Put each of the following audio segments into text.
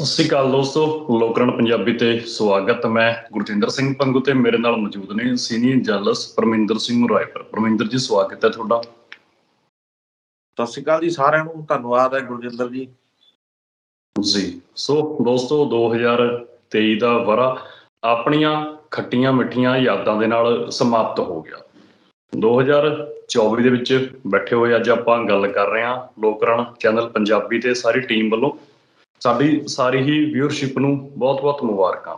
ਸਤਿ ਸ਼੍ਰੀ ਅਕਾਲ ਦੋਸਤੋ ਲੋਕਰਨ ਪੰਜਾਬੀ ਤੇ ਸਵਾਗਤ ਮੈਂ ਗੁਰਜਿੰਦਰ ਸਿੰਘ ਪੰਗੂ ਤੇ ਮੇਰੇ ਨਾਲ ਮੌਜੂਦ ਨੇ ਸੀਨੀਅਰ ਜਰਨਲਿਸਟ ਪਰਮਿੰਦਰ ਸਿੰਘ ਰਾਏਪੁਰ। ਪਰਮਿੰਦਰ ਜੀ ਸਵਾਗਤ ਹੈ ਤੁਹਾਡਾ। ਸਤਿ ਸ਼੍ਰੀ ਅਕਾਲ ਜੀ ਸਾਰਿਆਂ ਨੂੰ ਧੰਨਵਾਦ ਹੈ ਗੁਰਜਿੰਦਰ ਜੀ। ਜੀ ਸੋ ਦੋਸਤੋ 2023 ਦਾ ਵਰਾ ਆਪਣੀਆਂ ਖੱਟੀਆਂ ਮਿੱਠੀਆਂ ਯਾਦਾਂ ਦੇ ਨਾਲ ਸਮਾਪਤ ਹੋ ਗਿਆ। 2024 ਦੇ ਵਿੱਚ ਬੈਠੇ ਹੋਏ ਅੱਜ ਆਪਾਂ ਗੱਲ ਕਰ ਰਹੇ ਹਾਂ ਲੋਕਰਨ ਚੈਨਲ ਪੰਜਾਬੀ ਤੇ ਸਾਰੀ ਟੀਮ ਵੱਲੋਂ। ਸਾਡੀ ਸਾਰੀ ਹੀ ਵਿਊਅਰਸ਼ਿਪ ਨੂੰ ਬਹੁਤ-ਬਹੁਤ ਮੁਬਾਰਕਾਂ।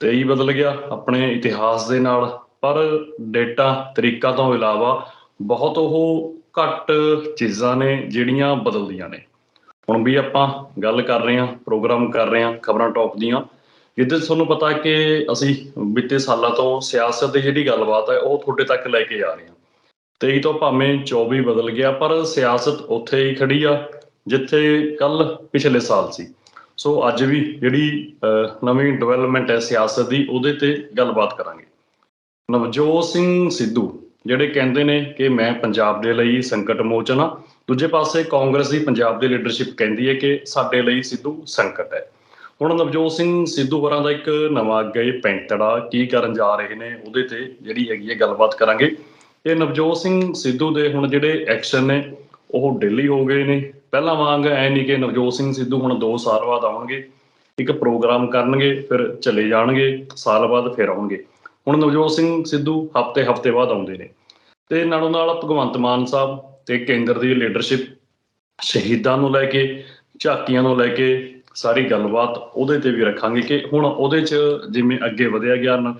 23 ਬਦਲ ਗਿਆ ਆਪਣੇ ਇਤਿਹਾਸ ਦੇ ਨਾਲ, ਪਰ ਡੇਟਾ, ਤਰੀਕਾ ਤੋਂ ਇਲਾਵਾ ਬਹੁਤ ਉਹ ਘੱਟ ਚੀਜ਼ਾਂ ਨੇ ਜਿਹੜੀਆਂ ਬਦਲਦੀਆਂ ਨੇ। ਹੁਣ ਵੀ ਆਪਾਂ ਗੱਲ ਕਰ ਰਹੇ ਹਾਂ, ਪ੍ਰੋਗਰਾਮ ਕਰ ਰਹੇ ਹਾਂ ਖਬਰਾਂ ਟੌਪ ਦੀਆਂ ਜਿੱਦੇ ਤੁਹਾਨੂੰ ਪਤਾ ਕਿ ਅਸੀਂ ਬੀਤੇ ਸਾਲਾਂ ਤੋਂ ਸਿਆਸਤ ਦੀ ਜਿਹੜੀ ਗੱਲਬਾਤ ਹੈ, ਉਹ ਤੁਹਾਡੇ ਤੱਕ ਲੈ ਕੇ ਆ ਰਹੇ ਹਾਂ। 23 ਤੋਂ ਭਾਵੇਂ 24 ਬਦਲ ਗਿਆ, ਪਰ ਸਿਆਸਤ ਉੱਥੇ ਹੀ ਖੜੀ ਆ ਜਿੱਥੇ ਕੱਲ ਪਿਛਲੇ ਸਾਲ ਸੀ। ਸੋ ਅੱਜ ਵੀ ਜਿਹੜੀ ਨਵੀਂ ਡਿਵੈਲਪਮੈਂਟ ਹੈ ਸਿਆਸਤ ਦੀ, ਉਹਦੇ ਤੇ ਗੱਲਬਾਤ ਕਰਾਂਗੇ। ਨਵਜੋਤ ਸਿੰਘ ਸਿੱਧੂ, ਜਿਹੜੇ ਕਹਿੰਦੇ ਨੇ ਕਿ ਮੈਂ ਪੰਜਾਬ ਦੇ ਲਈ ਸੰਕਟ ਮੋਚਨ ਆ ਦੂਜੇ ਪਾਸੇ ਕਾਂਗਰਸ ਦੀ ਪੰਜਾਬ ਦੀ ਲੀਡਰਸ਼ਿਪ ਕਹਿੰਦੀ ਹੈ ਕਿ ਸਾਡੇ ਲਈ ਸਿੱਧੂ ਸੰਕਟ ਹੈ। ਹੁਣ ਨਵਜੋਤ ਸਿੰਘ ਸਿੱਧੂ ਵਰਾਂ ਦਾ ਇੱਕ ਨਵਾਂ ਗਏ ਪੈਂਤੜਾ ਕੀ ਕਰਨ ਜਾ ਰਹੇ ਨੇ, ਉਹਦੇ ਤੇ ਜਿਹੜੀ ਹੈਗੀ ਹੈ ਗੱਲਬਾਤ ਕਰਾਂਗੇ। ਇਹ ਨਵਜੋਤ ਸਿੰਘ ਸਿੱਧੂ ਦੇ ਹੁਣ ਜਿਹੜੇ ਐਕਸ਼ਨ ਨੇ, ਉਹ ਡੇਲੀ ਹੋ ਗਏ ਨੇ। ਪਹਿਲਾਂ ਵਾਂਗ ਐ ਨਹੀਂ ਕਿ ਨਵਜੋਤ ਸਿੰਘ ਸਿੱਧੂ ਹੁਣ 2 ਸਾਲ ਬਾਅਦ ਆਉਣਗੇ, ਇੱਕ ਪ੍ਰੋਗਰਾਮ ਕਰਨਗੇ, ਫਿਰ ਚਲੇ ਜਾਣਗੇ, ਸਾਲ ਬਾਅਦ ਫਿਰ ਆਉਣਗੇ। ਹੁਣ ਨਵਜੋਤ ਸਿੰਘ ਸਿੱਧੂ ਹਫ਼ਤੇ ਹਫ਼ਤੇ ਬਾਅਦ ਆਉਂਦੇ ਨੇ। ਤੇ ਨਾਲੋਂ ਨਾਲ ਭਗਵੰਤ ਮਾਨ ਸਾਹਿਬ ਤੇ ਕੇਂਦਰ ਦੀ ਲੀਡਰਸ਼ਿਪ ਸ਼ਹੀਦਾਂ ਨੂੰ ਲੈ ਕੇ, ਝਾਕੀਆਂ ਨੂੰ ਲੈ ਕੇ ਸਾਰੀ ਗੱਲਬਾਤ ਉਹਦੇ ਤੇ ਵੀ ਰੱਖਾਂਗੇ ਕਿ ਹੁਣ ਉਹਦੇ 'ਚ ਜਿਵੇਂ ਅੱਗੇ ਵਧਿਆ ਗਿਆ ਨ-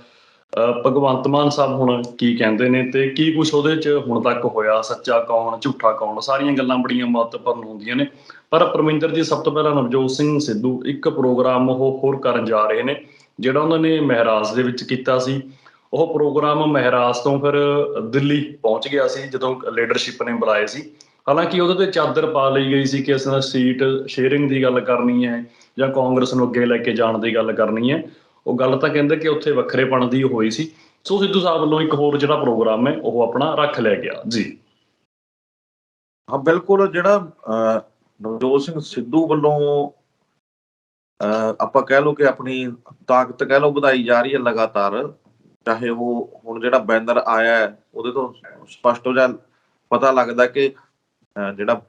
ਭਗਵੰਤ ਮਾਨ ਸਾਹਿਬ ਹੁਣ ਕੀ ਕਹਿੰਦੇ ਨੇ ਤੇ ਕੀ ਕੁਝ ਉਹਦੇ 'ਚ ਹੁਣ ਤੱਕ ਹੋਇਆ, ਸੱਚਾ ਕੌਣ, ਝੂਠਾ ਕੌਣ? ਸਾਰੀਆਂ ਗੱਲਾਂ ਬੜੀਆਂ ਮਹੱਤਵਪੂਰਨ ਹੁੰਦੀਆਂ ਨੇ। ਪਰ ਪਰਮਿੰਦਰ ਜੀ, ਸਭ ਤੋਂ ਪਹਿਲਾਂ ਨਵਜੋਤ ਸਿੰਘ ਸਿੱਧੂ ਇੱਕ ਪ੍ਰੋਗਰਾਮ ਉਹ ਹੋਰ ਕਰਨ ਜਾ ਰਹੇ ਨੇ, ਜਿਹੜਾ ਉਹਨਾਂ ਨੇ ਮਹਿਰਾਜ ਦੇ ਵਿੱਚ ਕੀਤਾ ਸੀ। ਉਹ ਪ੍ਰੋਗਰਾਮ ਮਹਿਰਾਜ ਤੋਂ ਫਿਰ ਦਿੱਲੀ ਪਹੁੰਚ ਗਿਆ ਸੀ, ਜਦੋਂ ਲੀਡਰਸ਼ਿਪ ਨੇ ਬੁਲਾਏ ਸੀ। ਹਾਲਾਂਕਿ ਉਹਦੇ ਤੇ ਚਾਦਰ ਪਾ ਲਈ ਗਈ ਸੀ ਕਿ ਅਸੀਂ ਸੀਟ ਸ਼ੇਅਰਿੰਗ ਦੀ ਗੱਲ ਕਰਨੀ ਹੈ ਜਾਂ ਕਾਂਗਰਸ ਨੂੰ ਅੱਗੇ ਲੈ ਕੇ ਜਾਣ ਦੀ ਗੱਲ ਕਰਨੀ ਹੈ। ਉਹ ਗੱਲ ਤਾਂ ਕਹਿੰਦੇ ਕਿ ਉੱਥੇ ਵੱਖਰੇਪਣ ਦੀ ਹੋਈ ਸੀ। ਸੋ ਸਿੱਧੂ ਸਾਹਿਬ ਵੱਲੋਂ ਇੱਕ ਹੋਰ ਜਿਹੜਾ ਪ੍ਰੋਗਰਾਮ ਹੈ ਉਹ ਆਪਣਾ ਰੱਖ ਲਿਆ ਗਿਆ। ਜੀ। ਹਾਂ ਬਿਲਕੁਲ ਜਿਹੜਾ ਨਵਜੋਤ ਸਿੰਘ ਸਿੱਧੂ ਵੱਲੋਂ ਆਪਾਂ ਕਹਿ ਲਓ ਕਿ ਆਪਣੀ ਤਾਕਤ ਕਹਿ ਲਓ ਵਧਾਈ ਜਾ ਰਹੀ ਹੈ ਲਗਾਤਾਰ। ਚਾਹੇ ਉਹ ਹੁਣ ਜਿਹੜਾ ਬੈਨਰ ਆਇਆ ਹੈ ਉਹਦੇ ਤੋਂ ਸਪਸ਼ਟ ਹੋ ਜਾ ਪਤਾ ਲੱਗਦਾ ਕਿ ਅਹ, ਜਿਹੜਾ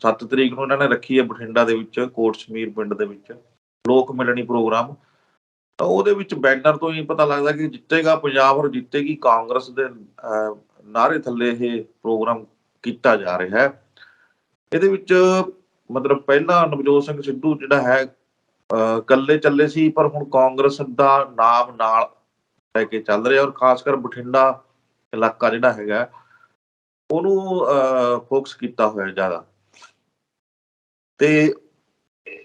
7 ਤਰੀਕ ਨੂੰ ਇਹਨਾਂ ਨੇ ਰੱਖੀ ਹੈ ਬਠਿੰਡਾ ਦੇ ਵਿੱਚ ਕੋਟ ਸਮੀਰ ਪਿੰਡ ਦੇ ਵਿੱਚ। ਲੋਕ ਮਿਲਣੀ ਪ੍ਰੋਗਰਾਮ। ਤਾਂ ਉਹਦੇ ਵਿੱਚ ਬੈਨਰ ਤੋਂ ਹੀ ਪਤਾ ਲੱਗਦਾ ਕਿ ਜਿੱਤੇਗਾ ਪੰਜਾਬ ਔਰ ਜਿੱਤੇਗੀ ਕਾਂਗਰਸ ਦੇ ਅਹ, ਨਾਅਰੇ ਥੱਲੇ ਇਹ ਪ੍ਰੋਗਰਾਮ ਕੀਤਾ ਜਾ ਰਿਹਾ ਹੈ। ਇਹਦੇ ਵਿੱਚ ਮਤਲਬ ਪਹਿਲਾਂ ਨਵਜੋਤ ਸਿੰਘ ਸਿੱਧੂ ਜਿਹੜਾ ਹੈ ਅਹ, ਇਕੱਲੇ ਚੱਲੇ ਸੀ ਪਰ ਹੁਣ ਕਾਂਗਰਸ ਦਾ ਨਾਮ ਨਾਲ ਲੈ ਕੇ ਚੱਲ ਰਿਹਾ ਔਰ ਖਾਸ ਕਰ ਬਠਿੰਡਾ ਇਲਾਕਾ ਜਿਹੜਾ ਹੈਗਾ ਉਹਨੂੰ ਫੋਕਸ ਕੀਤਾ ਹੋਇਆ ਜ਼ਿਆਦਾ। ਤੇ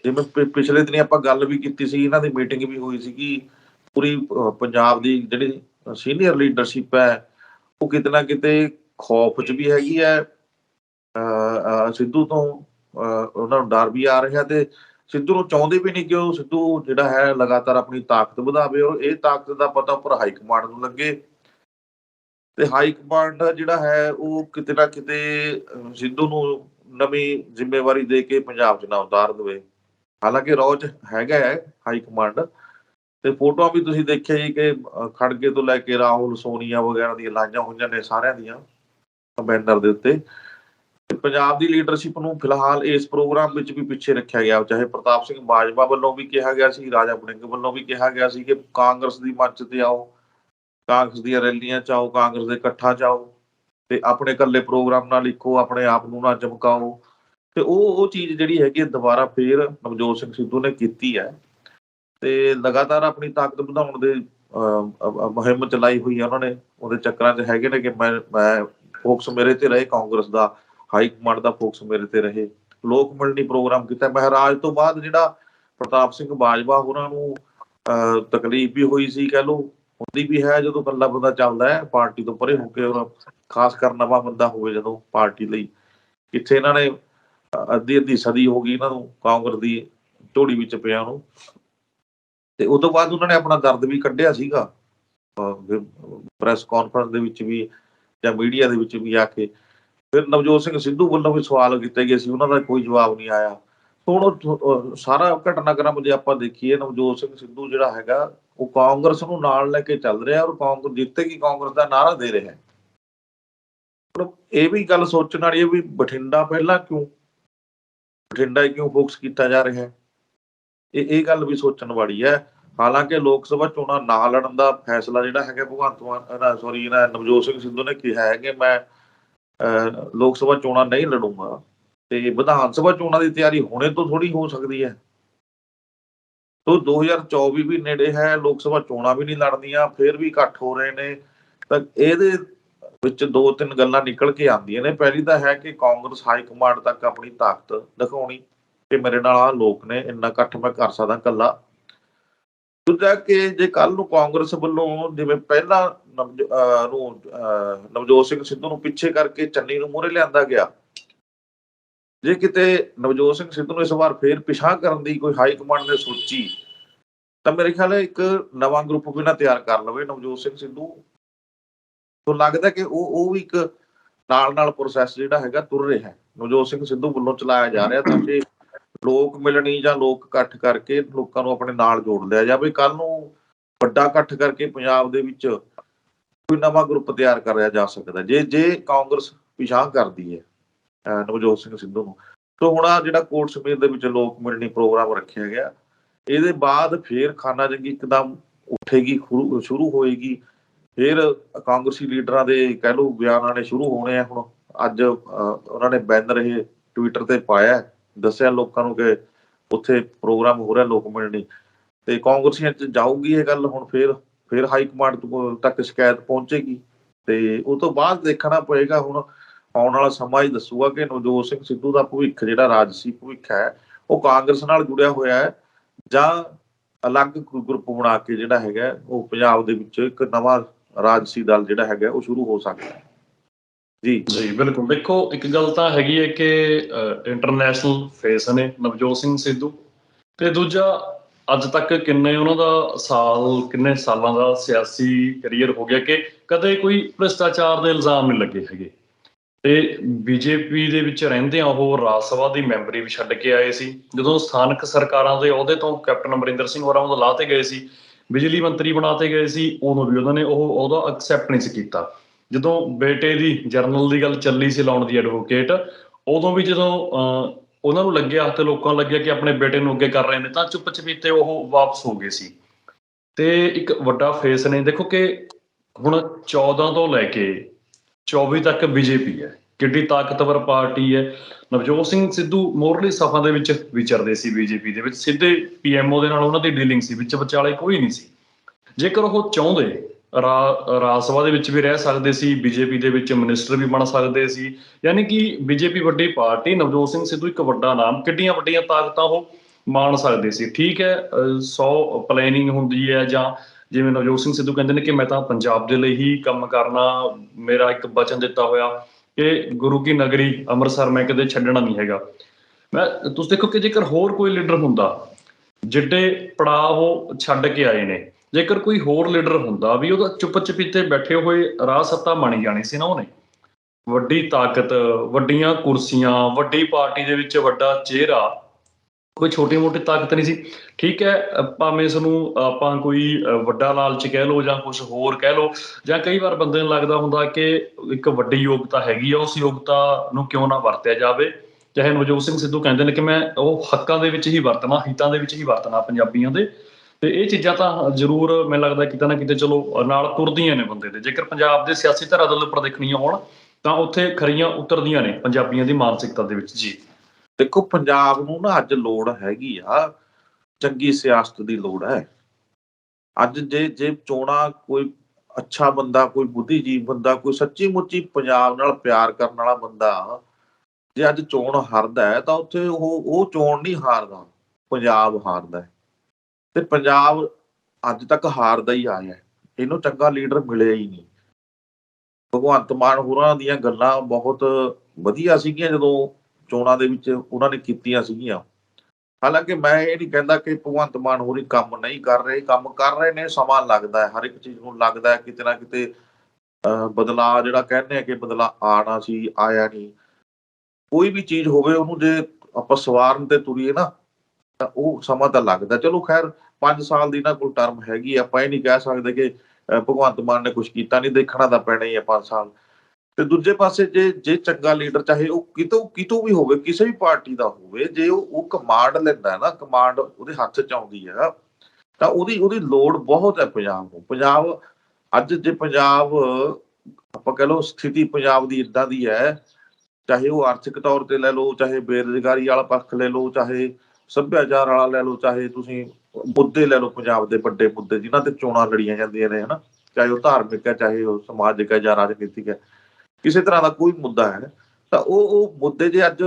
ਜਿਵੇਂ ਪਿਛਲੇ ਦਿਨੀ ਆਪਾਂ ਗੱਲ ਵੀ ਕੀਤੀ ਸੀ ਇਹਨਾਂ ਦੀ ਮੀਟਿੰਗ ਵੀ ਹੋਈ ਸੀਗੀ ਪੂਰੀ ਪੰਜਾਬ ਦੀ ਜਿਹੜੀ ਸੀਨੀਅਰ ਲੀਡਰਸ਼ਿਪ ਹੈ ਉਹ ਕਿਤੇ ਨਾ ਕਿਤੇ ਖੌਫ 'ਚ ਵੀ ਹੈਗੀ ਹੈ ਅਹ, ਸਿੱਧੂ ਤੋਂ ਉਹਨਾਂ ਨੂੰ ਡਰ ਵੀ ਆ ਰਿਹਾ ਤੇ ਸਿੱਧੂ ਨੂੰ ਚਾਹੁੰਦੇ ਵੀ ਨਹੀਂ ਕਿ ਉਹ ਸਿੱਧੂ ਜਿਹੜਾ ਹੈ ਲਗਾਤਾਰ ਆਪਣੀ ਤਾਕਤ ਵਧਾਵੇ ਔਰ ਇਹ ਤਾਕਤ ਦਾ ਪਤਾ ਉੱਪਰ ਹਾਈ ਕਮਾਂਡ ਨੂੰ ਲੱਗੇ। ਤੇ ਹਾਈ ਕਮਾਂਡ ਜਿਹੜਾ ਹੈ ਉਹ ਕਿਤੇ ਨਾ ਕਿਤੇ ਸਿੱਧੂ ਨੂੰ ਨਵੀਂ ਜ਼ਿੰਮੇਵਾਰੀ ਦੇ ਕੇ ਪੰਜਾਬ 'ਚ ਨਾ ਉਤਾਰ ਦੇਵੇ। ਹਾਲਾਂਕਿ ਰੌਜ ਹੈਗਾ ਹੈ ਹਾਈ ਕਮਾਂਡ ਤੇ ਫੋਟੋਆਂ ਵੀ ਤੁਸੀਂ ਦੇਖਿਆ ਜੀ ਕਿ ਖੜਗੇ ਤੋਂ ਲੈ ਕੇ ਰਾਹੁਲ, ਸੋਨੀਆ ਵਗੈਰਾ ਦੀਆਂ ਲਾਈਆਂ ਹੋਈਆਂ ਨੇ ਸਾਰਿਆਂ ਦੀਆਂ ਬੈਨਰ ਦੇ ਉੱਤੇ। ਪੰਜਾਬ ਦੀ ਲੀਡਰਸ਼ਿਪ ਨੂੰ ਫਿਲਹਾਲ ਇਸ ਪ੍ਰੋਗਰਾਮ ਵਿੱਚ ਵੀ ਪਿੱਛੇ ਰੱਖਿਆ ਗਿਆ। ਚਾਹੇ ਪ੍ਰਤਾਪ ਸਿੰਘ ਬਾਜਵਾ ਵੱਲੋਂ ਵੀ ਕਿਹਾ ਗਿਆ ਸੀ, ਰਾਜਾ ਬੜਿੰਗ ਵੱਲੋਂ ਵੀ ਕਿਹਾ ਗਿਆ ਸੀ ਕਿ ਕਾਂਗਰਸ ਦੀ ਮੰਚ ਤੇ ਆਓ, ਕਾਂਗਰਸ ਦੀਆਂ ਰੈਲੀਆਂ ਚ ਆਓ, ਕਾਂਗਰਸ ਦੇ ਇਕੱਠਾ ਚ ਆਓ ਤੇ ਆਪਣੇ ਇਕੱਲੇ ਪ੍ਰੋਗਰਾਮ ਨਾਲ ਲਿਖੋ, ਆਪਣੇ ਆਪ ਨੂੰ ਨਾ ਚਮਕਾਓ। ਤੇ ਉਹ ਉਹ ਚੀਜ਼ ਜਿਹੜੀ ਹੈਗੀ ਹੈ ਦੁਬਾਰਾ ਫੇਰ ਨਵਜੋਤ ਸਿੰਘ ਸਿੱਧੂ ਨੇ ਕੀਤੀ ਹੈ। ਤੇ ਲਗਾਤਾਰ ਆਪਣੀ ਤਾਕਤ ਵਧਾਉਣ ਦੇ ਮੁਹਿੰਮ ਚਲਾਈ ਹੋਈ ਹੈ ਉਹਨਾਂ ਨੇ। ਉਹਦੇ ਚੱਕਰਾਂ 'ਚ ਹੈਗੇ ਨੇ ਕਿ ਮੈਂ ਮੈਂ ਫੋਕਸ ਮੇਰੇ ਤੇ ਰਹੇ ਕਾਂਗਰਸ ਦਾ ਹਾਈ ਕਮਾਂਡ ਦਾ ਫੋਕਸ ਮੇਰੇ ਤੇ ਰਹੇ। ਲੋਕ ਮਿਲਣੀ ਪ੍ਰੋਗਰਾਮ ਕੀਤਾ। ਮਹਾਰਾਜ ਤੋਂ ਬਾਅਦ ਜਿਹੜਾ ਪ੍ਰਤਾਪ ਸਿੰਘ ਬਾਜਵਾ ਉਹਨਾਂ ਨੂੰ ਅਹ, ਤਕਲੀਫ ਵੀ ਹੋਈ ਸੀ ਕਹਿ ਲਓ ਹੁੰਦੀ ਵੀ ਹੈ ਜਦੋਂ ਕੱਲਾ ਬੰਦਾ ਚੱਲਦਾ ਹੈ ਪਾਰਟੀ ਤੋਂ ਪਰੇ ਹੋ ਕੇ ਔਰ ਖਾਸ ਕਰ ਨਵਾਂ ਬੰਦਾ ਹੋਵੇ ਜਦੋਂ ਪਾਰਟੀ ਲਈ। ਕਿੱਥੇ ਇਹਨਾਂ ਨੇ ਅੱਧੀ ਅੱਧੀ ਸਦੀ ਹੋ ਗਈ ਇਹਨਾਂ ਨੂੰ, ਕਾਂਗਰਸ ਦੀ ਝੋਲੀ ਵਿੱਚ ਪਿਆ ਨੂੰ। ਤੇ ਉਸ ਤੋਂ ਬਾਅਦ ਉਹਨਾਂ ਨੇ ਆਪਣਾ ਦਰਦ ਵੀ ਕੱਢਿਆ ਸੀਗਾ। ਪ੍ਰੈਸ ਕਾਨਫਰੰਸ ਦੇ ਵਿੱਚ ਵੀ ਜਾਂ ਮੀਡੀਆ ਦੇ ਵਿੱਚ ਵੀ ਆ ਕੇ ਫਿਰ ਨਵਜੋਤ ਸਿੰਘ ਸਿੱਧੂ ਵੱਲੋਂ ਵੀ ਸਵਾਲ ਕੀਤੇ ਗਏ ਸੀ, ਉਹਨਾਂ ਦਾ ਕੋਈ ਜਵਾਬ ਨਹੀਂ ਆਇਆ। ਹੁਣ ਸਾਰਾ ਘਟਨਾਕ੍ਰਮ ਜੇ ਆਪਾਂ ਦੇਖੀਏ, ਨਵਜੋਤ ਸਿੰਘ ਸਿੱਧੂ ਜਿਹੜਾ ਹੈਗਾ, ਉਹ ਕਾਂਗਰਸ ਨੂੰ ਨਾਲ ਲੈ ਕੇ ਚੱਲ ਰਿਹਾ ਔਰ ਕਾਂਗਰਸ ਜਿੱਤੇਗੀ ਕਾਂਗਰਸ ਦਾ ਨਾਰਾ ਦੇ ਰਿਹਾ। ਹੈ ਪਰ ਇਹ ਵੀ ਗੱਲ ਸੋਚਣ ਵਾਲੀ ਹੈ ਵੀ ਬਠਿੰਡਾ ਪਹਿਲਾਂ ਕਿਉਂ ਬਠਿੰਡਾ ਕਿਉਂ ਫੋਕਸ ਕੀਤਾ ਜਾ ਰਿਹਾ ਹੈ? ਇਹ ਇਹ ਗੱਲ ਵੀ ਸੋਚਣ ਵਾਲੀ ਹੈ। ਹਾਲਾਂਕਿ ਲੋਕ ਸਭਾ ਚੋਣਾਂ ਨਾ ਲੜਨ ਦਾ ਫੈਸਲਾ ਜਿਹੜਾ ਹੈਗਾ ਭਗਵੰਤ ਮਾਨ ਸੌਰੀ ਇਹਨਾਂ ਨਵਜੋਤ ਸਿੰਘ ਸਿੱਧੂ ਨੇ ਕਿਹਾ ਹੈ ਕਿ ਮੈਂ ਅਹ, ਲੋਕ ਸਭਾ ਚੋਣਾਂ ਨਹੀਂ ਲੜੂੰਗਾ। ਤੇ ਵਿਧਾਨ ਸਭਾ ਚੋਣਾਂ ਦੀ ਤਿਆਰੀ ਹੁਣੇ ਤੋਂ ਥੋੜੀ ਹੋ ਸਕਦੀ ਹੈ। ਤੋਂ 2024 ਵੀ ਨੇੜੇ ਹੈ ਲੋਕ ਸਭਾ ਚੋਣਾਂ ਵੀ ਨਹੀਂ ਲੜਨੀਆਂ ਫਿਰ ਵੀ ਇਕੱਠ ਹੋ ਰਹੇ ਨੇ। ਤਾਂ ਇਹਦੇ ਵਿੱਚ ਦੋ ਤਿੰਨ ਗੱਲਾਂ ਨਿਕਲ ਕੇ ਆਉਂਦੀਆਂ ਨੇ। ਪਹਿਲੀ ਤਾਂ ਹੈ ਕਿ ਕਾਂਗਰਸ ਹਾਈ ਕਮਾਂਡ ਤੱਕ ਆਪਣੀ ਤਾਕਤ ਦਿਖਾਉਣੀ ਕਿ ਮੇਰੇ ਨਾਲ ਆ ਲੋਕ ਨੇ, ਇੰਨਾ ਇਕੱਠ ਮੈਂ ਕਰ ਸਕਦਾ ਇਕੱਲਾ। ਦੂਜਾ ਕਿ ਜੇ ਕੱਲ ਨੂੰ ਕਾਂਗਰਸ ਵੱਲੋਂ ਜਿਵੇਂ ਪਹਿਲਾਂ ਨੂੰ ਨਵਜੋਤ ਸਿੰਘ ਸਿੱਧੂ ਨੂੰ ਪਿੱਛੇ ਕਰਕੇ ਚੰਨੀ ਨੂੰ ਮੂਹਰੇ ਲਿਆਂਦਾ ਗਿਆ, ਜੇ ਕਿਤੇ ਨਵਜੋਤ ਸਿੰਘ ਸਿੱਧੂ ਨੂੰ ਇਸ ਵਾਰ ਫੇਰ ਪਿਛਾਂ ਕਰਨ ਦੀ ਕੋਈ ਹਾਈ ਕਮਾਂਡ ਨੇ ਸੋਚੀ, ਤਾਂ ਮੇਰੇ ਖਿਆਲ ਹੈ ਇੱਕ ਨਵਾਂ ਗਰੁੱਪ ਵੀ ਨਾ ਤਿਆਰ ਕਰ ਲਵੇ ਨਵਜੋਤ ਸਿੰਘ ਸਿੱਧੂ। ਤੋਂ ਲੱਗਦਾ ਕਿ ਉਹ ਉਹ ਵੀ ਇੱਕ ਨਾਲ ਨਾਲ ਪ੍ਰੋਸੈਸ ਜਿਹੜਾ ਹੈਗਾ ਤੁਰ ਰਿਹਾ ਹੈ। ਨਵਜੋਤ ਸਿੰਘ ਸਿੱਧੂ ਵੱਲੋਂ ਚਲਾਇਆ ਜਾ ਰਿਹਾ ਤਾਂ ਕਿ ਲੋਕ ਮਿਲਣੀ ਜਾਂ ਲੋਕ ਇਕੱਠ ਕਰਕੇ ਲੋਕਾਂ ਨੂੰ ਆਪਣੇ ਨਾਲ ਜੋੜ ਲਿਆ ਜਾਵੇ ਕੱਲ ਨੂੰ ਵੱਡਾ ਇਕੱਠ ਕਰਕੇ ਪੰਜਾਬ ਦੇ ਵਿੱਚ ਕੋਈ ਨਵਾਂ ਗਰੁੱਪ ਤਿਆਰ ਕਰਿਆ ਜਾ ਸਕਦਾ ਜੇ ਜੇ ਕਾਂਗਰਸ ਪਿਛਾਂ ਕਰਦੀ ਹੈ ਨਵਜੋਤ ਸਿੰਘ ਸਿੱਧੂ ਨੂੰ ਤੋਂ ਹੁਣ ਆ ਜਿਹੜਾ ਕੋਟ ਸਮੇਤ ਦੇ ਵਿੱਚ ਲੋਕ ਮਿਲਣੀ ਪ੍ਰੋਗਰਾਮ ਰੱਖਿਆ ਗਿਆ ਇਹਦੇ ਬਾਅਦ ਫੇਰ ਖਾਨਾ ਜੰਗੀ ਇੱਕਦਮ ਉੱਠੇਗੀ ਸ਼ੁਰੂ ਹੋਏਗੀ। ਫਿਰ ਕਾਂਗਰਸੀ ਲੀਡਰਾਂ ਦੇ ਕਹਿ ਲਓ ਬਿਆਨਾਂ ਨੇ ਸ਼ੁਰੂ ਹੋਣੇ ਆ ਹੁਣ। ਅੱਜ ਉਹਨਾਂ ਨੇ ਬੈਨਰ ਇਹ ਟਵਿੱਟਰ ਤੇ ਪਾਇਆ ਦੱਸਿਆ ਲੋਕਾਂ ਨੂੰ ਕਿ ਉੱਥੇ ਪ੍ਰੋਗਰਾਮ ਹੋ ਰਿਹਾ, ਲੋਕ ਮਿਲਣੀ ਤੇ ਕਾਂਗਰਸੀਆਂ ਚ ਜਾਊਗੀ ਇਹ ਗੱਲ ਹੁਣ ਫਿਰ ਫਿਰ ਹਾਈ ਕਮਾਂਡ ਤੱਕ ਸ਼ਿਕਾਇਤ ਪਹੁੰਚੇਗੀ। ਤੇ ਉਹ ਤੋਂ ਬਾਅਦ ਦੇਖਣਾ ਪਏਗਾ ਹੁਣ ਆਉਣ ਵਾਲਾ ਸਮਾਂ ਹੀ ਦੱਸੂਗਾ ਕਿ ਨਵਜੋਤ ਸਿੰਘ ਸਿੱਧੂ ਦਾ ਭਵਿੱਖ, ਜਿਹੜਾ ਰਾਜਸੀ ਭਵਿੱਖ ਹੈ, ਉਹ ਕਾਂਗਰਸ ਨਾਲ ਜੁੜਿਆ ਹੋਇਆ ਹੈ ਜਾਂ ਅਲੱਗ ਗਰੁੱਪ ਬਣਾ ਕੇ ਜਿਹੜਾ ਹੈਗਾ ਉਹ ਪੰਜਾਬ ਦੇ ਵਿੱਚ ਇੱਕ ਨਵਾਂ ਰਾਜਸੀ ਦਲ ਜਿਹੜਾ ਹੈਗਾ ਉਹ ਸ਼ੁਰੂ ਹੋ ਸਕਦਾ ਹੈ। ਜੀ। ਜੀ, ਬਿਲਕੁਲ। ਦੇਖੋ, ਇੱਕ ਗੱਲ ਤਾਂ ਹੈਗੀ ਹੈ ਕਿ ਇੰਟਰਨੈਸ਼ਨਲ ਫੇਸ ਨੇ ਨਵਜੋਤ ਸਿੰਘ ਸਿੱਧੂ ਤੇ ਦੂਜਾ ਅੱਜ ਤੱਕ ਕਿੰਨੇ ਉਹਨਾਂ ਦਾ ਸਾਲ, ਕਿੰਨੇ ਸਾਲਾਂ ਦਾ ਸਿਆਸੀ ਕੈਰੀਅਰ ਹੋ ਗਿਆ ਕਿ ਕਦੇ ਕੋਈ ਭ੍ਰਿਸ਼ਟਾਚਾਰ ਦੇ ਇਲਜ਼ਾਮ ਨਹੀਂ ਲੱਗੇ ਹੈਗੇ। ਤੇ ਬੀਜੇਪੀ ਦੇ ਵਿੱਚ ਰਹਿੰਦੇ ਆ ਉਹ ਰਾਜ ਸਭਾ ਦੀ ਮੈਂਬਰੀ ਵੀ ਛੱਡ ਕੇ ਆਏ ਸੀ। ਜਦੋਂ ਸਥਾਨਕ ਸਰਕਾਰਾਂ ਦੇ ਅਹੁਦੇ ਤੋਂ ਕੈਪਟਨ ਅਮਰਿੰਦਰ ਸਿੰਘ ਹੋਰਾਂ ਨੂੰ ਲਾਤੇ ਗਏ ਸੀ ਬਿਜਲੀ ਮੰਤਰੀ ਬਣਾਤੇ ਗਏ ਸੀ ਉਦੋਂ ਵੀ ਉਹਨਾਂ ਨੇ ਉਹ ਉਹਦਾ ਐਕਸੈਪਟ ਨਹੀਂ ਸੀ ਕੀਤਾ। ਜਦੋਂ ਬੇਟੇ ਦੀ ਜਰਨਲ ਦੀ ਗੱਲ ਚੱਲੀ ਸੀ ਲਾਉਣ ਦੀ ਐਡਵੋਕੇਟ ਉਦੋਂ ਵੀ ਜਦੋਂ ਅਹ, ਉਹਨਾਂ ਨੂੰ ਲੱਗਿਆ ਤੇ ਲੋਕਾਂ ਨੂੰ ਲੱਗਿਆ ਕਿ ਆਪਣੇ ਬੇਟੇ ਨੂੰ ਅੱਗੇ ਕਰ ਰਹੇ ਨੇ ਤਾਂ ਚੁੱਪ ਚਪੀਤੇ ਉਹ ਵਾਪਸ ਹੋ ਗਏ ਸੀ। ਤੇ ਇੱਕ ਵੱਡਾ ਫੇਸ ਨੇ ਦੇਖੋ ਕਿ ਹੁਣ 14 ਤੋਂ ਲੈ ਕੇ 24 ਤੱਕ ਬੀਜੇਪੀ ਹੈ। ਕਿੱਡੀ ਤਾਕਤਵਰ ਪਾਰਟੀ ਹੈ। ਨਵਜੋਤ ਸਿੰਘ ਸਿੱਧੂ ਮੋਰਲੀ ਸਫਾ ਦੇ ਵਿੱਚ ਵਿਚਰਦੇ ਸੀ ਬੀਜੇਪੀ ਦੇ ਵਿੱਚ। ਸਿੱਧੇ ਪੀਐਮਓ ਦੇ ਨਾਲ ਉਹਨਾਂ ਦੀ ਡੀਲਿੰਗ ਸੀ, ਵਿੱਚ ਵਿਚਾਲੇ ਕੋਈ ਨਹੀਂ ਸੀ। ਜੇਕਰ ਉਹ ਚਾਹੁੰਦੇ ਰਾਜ ਸਭਾ ਦੇ ਵਿੱਚ ਵੀ ਰਹਿ ਸਕਦੇ ਸੀ, ਬੀਜੇਪੀ ਦੇ ਵਿੱਚ ਮਿਨਿਸਟਰ ਵੀ ਬਣ ਸਕਦੇ ਸੀ। ਯਾਨੀ ਕਿ ਬੀਜੇਪੀ ਵੱਡੀ ਪਾਰਟੀ, ਨਵਜੋਤ ਸਿੰਘ ਸਿੱਧੂ ਇੱਕ ਵੱਡਾ ਨਾਮ, ਕਿੱਡੀਆਂ ਵੱਡੀਆਂ ਤਾਕਤਾਂ ਉਹ ਮਾਣ ਸਕਦੇ ਸੀ। ਠੀਕ ਹੈ 100 ਪਲੈਨਿੰਗ ਹੁੰਦੀ ਹੈ ਜਾਂ ਜਿਵੇਂ ਨਵਜੋਤ ਸਿੰਘ ਸਿੱਧੂ ਕਹਿੰਦੇ ਨੇ ਕਿ ਮੈਂ ਤਾਂ ਪੰਜਾਬ ਦੇ ਲਈ ਹੀ ਕੰਮ ਕਰਨਾ, ਮੇਰਾ ਇੱਕ ਵਚਨ ਦਿੱਤਾ ਹੋਇਆ। ਕਿ ਗੁਰੂ ਕੀ ਨਗਰੀ ਅੰਮ੍ਰਿਤਸਰ ਮੈਂ ਕਦੇ ਛੱਡਣਾ ਨਹੀਂ ਹੈਗਾ। ਮੈਂ, ਤੁਸੀਂ ਦੇਖੋ ਕਿ ਜੇਕਰ ਹੋਰ ਕੋਈ ਲੀਡਰ ਹੁੰਦਾ, ਜਿੱਡੇ ਪੜਾਅ ਉਹ ਛੱਡ ਕੇ ਆਏ ਨੇ, ਜੇਕਰ ਕੋਈ ਹੋਰ ਲੀਡਰ ਹੁੰਦਾ ਵੀ ਉਹਦਾ ਚੁੱਪ ਚਪੀਤੇ ਬੈਠੇ ਹੋਏ ਰਾਹ ਸੱਤਾ ਬਣੀ ਜਾਣੀ ਸੀ ਨਾ ਉਹਨੇ। ਵੱਡੀ ਤਾਕਤ, ਵੱਡੀਆਂ ਕੁਰਸੀਆਂ, ਵੱਡੀ ਪਾਰਟੀ ਦੇ ਵਿੱਚ ਵੱਡਾ ਚਿਹਰਾ ਕੋਈ ਛੋਟੀ ਮੋਟੀ ਤਾਕਤ ਨਹੀਂ ਸੀ। ਠੀਕ ਹੈ ਭਾਵੇਂ ਇਸ ਆਪਾਂ ਕੋਈ ਵੱਡਾ ਲਾਲਚ ਕਹਿ ਲਓ ਜਾਂ ਕੁਝ ਹੋਰ ਕਹਿ ਲਓ ਜਾਂ ਕਈ ਵਾਰ ਬੰਦੇ ਨੂੰ ਲੱਗਦਾ ਹੁੰਦਾ ਕਿ ਇੱਕ ਵੱਡੀ ਯੋਗਤਾ ਹੈਗੀ ਆ, ਉਸ ਯੋਗਤਾ ਨੂੰ ਕਿਉਂ ਨਾ ਵਰਤਿਆ ਜਾਵੇ। ਚਾਹੇ ਨਵਜੋਤ ਸਿੰਘ ਸਿੱਧੂ ਕਹਿੰਦੇ ਨੇ ਕਿ ਮੈਂ ਉਹ ਹੱਕਾਂ ਦੇ ਵਿੱਚ ਹੀ ਵਰਤਣਾ, ਹਿੱਤਾਂ ਦੇ ਵਿੱਚ ਹੀ ਵਰਤਣਾ ਪੰਜਾਬੀਆਂ ਦੇ। ਤੇ ਇਹ ਚੀਜ਼ਾਂ ਤਾਂ ਜ਼ਰੂਰ ਮੈਨੂੰ ਲੱਗਦਾ ਕਿਤੇ ਨਾ ਕਿਤੇ ਚਲੋ ਨਾਲ ਤੁਰਦੀਆਂ ਨੇ ਬੰਦੇ ਦੇ। ਜੇਕਰ ਪੰਜਾਬ ਦੇ ਸਿਆਸੀ ਧਰਾਤਲ ਉੱਪਰ ਦੇਖਣੀਆਂ ਹੋਣ, ਤਾਂ ਉੱਥੇ ਖਰੀਆਂ ਉਤਰਦੀਆਂ ਨੇ ਪੰਜਾਬੀਆਂ ਦੀ ਮਾਨਸਿਕਤਾ ਦੇ ਵਿੱਚ। ਜੀ। ਦੇਖੋ, ਪੰਜਾਬ ਨੂੰ ਨਾ ਅੱਜ ਲੋੜ ਹੈਗੀ ਆ, ਚੰਗੀ ਸਿਆਸਤ ਦੀ ਲੋੜ ਹੈ। ਅੱਜ ਜੇ ਜੇ ਚੋਣਾ ਕੋਈ ਅੱਛਾ ਬੰਦਾ, ਕੋਈ ਬੁੱਧੀਜੀਵ ਬੰਦਾ, ਕੋਈ ਸੱਚੀ ਮੁੱਚੀ ਪੰਜਾਬ ਨਾਲ ਪਿਆਰ ਕਰਨ ਵਾਲਾ ਬੰਦਾ ਜੇ ਅੱਜ ਚੋਣ ਹਾਰਦਾ ਹੈ, ਤਾਂ ਉੱਥੇ ਉਹ ਉਹ ਚੋਣ ਨਹੀਂ ਹਾਰਦਾ, ਪੰਜਾਬ ਹਾਰਦਾ ਹੈ। ਤੇ ਪੰਜਾਬ ਅੱਜ ਤੱਕ ਹਾਰਦਾ ਹੀ ਆਇਆ ਇਹਨੂੰ ਚੰਗਾ ਲੀਡਰ ਮਿਲਿਆ ਹੀ ਨਹੀਂ। ਭਗਵੰਤ ਮਾਨ ਹੋਰਾਂ ਦੀਆਂ ਗੱਲਾਂ ਬਹੁਤ ਵਧੀਆ ਸੀਗੀਆਂ ਜਦੋਂ ਚੋਣਾਂ ਦੇ ਵਿੱਚ ਉਹਨਾਂ ਨੇ ਕੀਤੀਆਂ ਸੀਗੀਆਂ। ਹਾਲਾਂਕਿ ਮੈਂ ਇਹ ਨਹੀਂ ਕਹਿੰਦਾ ਕਿ ਭਗਵੰਤ ਮਾਨ ਹੋਰੀ ਕੰਮ ਨਹੀਂ ਕਰ ਰਹੇ ਕੰਮ ਕਰ ਰਹੇ ਨੇ ਸਮਾਂ ਲੱਗਦਾ ਹੈ ਹਰ ਇੱਕ ਚੀਜ਼ ਨੂੰ ਲੱਗਦਾ ਹੈ ਕਿਤੇ ਨਾ ਕਿਤੇ ਅਹ, ਬਦਲਾਅ ਜਿਹੜਾ ਕਹਿੰਦੇ ਆ ਕਿ ਬਦਲਾਅ ਆਣਾ ਸੀ ਆਇਆ ਨਹੀਂ। ਕੋਈ ਵੀ ਚੀਜ਼ ਹੋਵੇ ਉਹਨੂੰ ਜੇ ਆਪਾਂ ਸਵਾਰਨ ਤੇ ਤੁਰੀਏ ਨਾ ਤਾਂ ਉਹ ਸਮਾਂ ਤਾਂ ਲੱਗਦਾ। ਚਲੋ ਖੈਰ 5 ਸਾਲ ਦੀ ਨਾ ਕੋਈ ਟਰਮ ਹੈਗੀ ਆ, ਆਪਾਂ ਇਹ ਨਹੀਂ ਕਹਿ ਸਕਦੇ ਕਿ ਭਗਵੰਤ ਮਾਨ ਨੇ ਕੁਝ ਕੀਤਾ ਨਹੀਂ ਦੇਖਣਾ ਤਾਂ ਪੈਣਾ ਹੀ ਆ 5 ਸਾਲ। ਤੇ ਦੂਜੇ ਪਾਸੇ ਜੇ ਜੇ ਚੰਗਾ ਲੀਡਰ ਚਾਹੇ ਉਹ ਕਿਤੋਂ ਕਿਤੋਂ ਵੀ ਹੋਵੇ, ਕਿਸੇ ਵੀ ਪਾਰਟੀ ਦਾ ਹੋਵੇ, ਜੇ ਉਹ ਉਹ ਕਮਾਂਡ ਲੈਂਦਾ ਹੈ ਨਾ ਕਮਾਂਡ ਉਹਦੇ ਹੱਥ 'ਚ ਆਉਂਦੀ ਹੈ, ਤਾਂ ਉਹਦੀ ਉਹਦੀ ਲੋੜ ਬਹੁਤ ਹੈ ਪੰਜਾਬ ਨੂੰ। ਪੰਜਾਬ, ਅੱਜ ਜੇ ਪੰਜਾਬ, ਆਪਾਂ ਕਹ ਲਓ ਸਥਿਤੀ ਪੰਜਾਬ ਦੀ ਇਦਾਂ ਦੀ ਹੈ, ਚਾਹੇ ਉਹ ਆਰਥਿਕ ਤੌਰ ਤੇ ਲੈ ਲਓ, ਚਾਹੇ ਬੇਰੁਜ਼ਗਾਰੀ ਵਾਲਾ ਪੱਖ ਲੈ ਲਓ, ਚਾਹੇ ਸੱਭਿਆਚਾਰ ਵਾਲਾ ਲੈ ਲਓ, ਚਾਹੇ ਤੁਸੀਂ ਮੁੱਦੇ ਲੈ ਲਓ ਪੰਜਾਬ ਦੇ ਵੱਡੇ ਮੁੱਦੇ, ਜਿਨ੍ਹਾਂ ਤੇ ਚੋਣਾਂ ਲੜੀਆਂ ਜਾਂਦੀਆਂ ਨੇ, ਹਨਾ? ਚਾਹੇ ਉਹ ਧਾਰਮਿਕ ਹੈ, ਚਾਹੇ ਉਹ ਸਮਾਜਿਕ ਹੈ ਜਾਂ ਰਾਜਨੀਤਿਕ ਹੈ। ਕਿਸੇ ਤਰ੍ਹਾਂ ਦਾ ਕੋਈ ਮੁੱਦਾ ਹੈ, ਤਾਂ ਉਹ ਉਹ ਮੁੱਦੇ ਜੇ ਅੱਜ